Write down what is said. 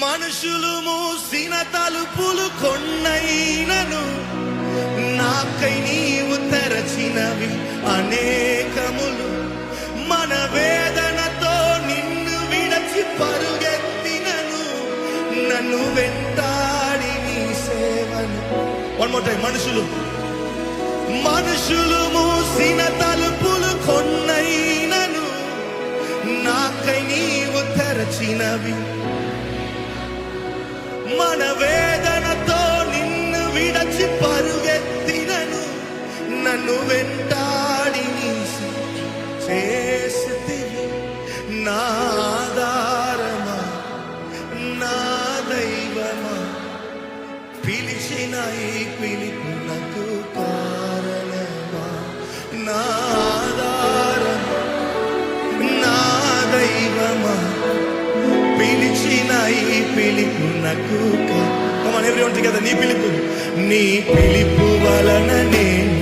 మనుషులు మూసిన తలుపులు కొన్నైనను నాకై నీవు తెరచినవి అనేకములు. మన వేదనతో నిన్ను విడచి పరుగెత్తినను నన్ను వెంటాడి నీ సేవను. వన్ మోర్ టైం మనుషులు. మనుషులు మూసిన తలుపులు కొన్నైనను నాకై నీవు తెరచినవి మన వేదనతో నిన్ను విడచి పరుగెత్తినను. నన్ను వెంటాడి నీ చేసితివి. నా నా దైవమా? పిలిచిన ఈ పిలుపునకు కారణమా? నాదారమా నా దైవమా? పిలుపు ఈ పిలుపునకు కమాన్ ఎవ్రీవన్ టుగెదర్ నీ పిలుపు నీ పిలుపు వలన నేను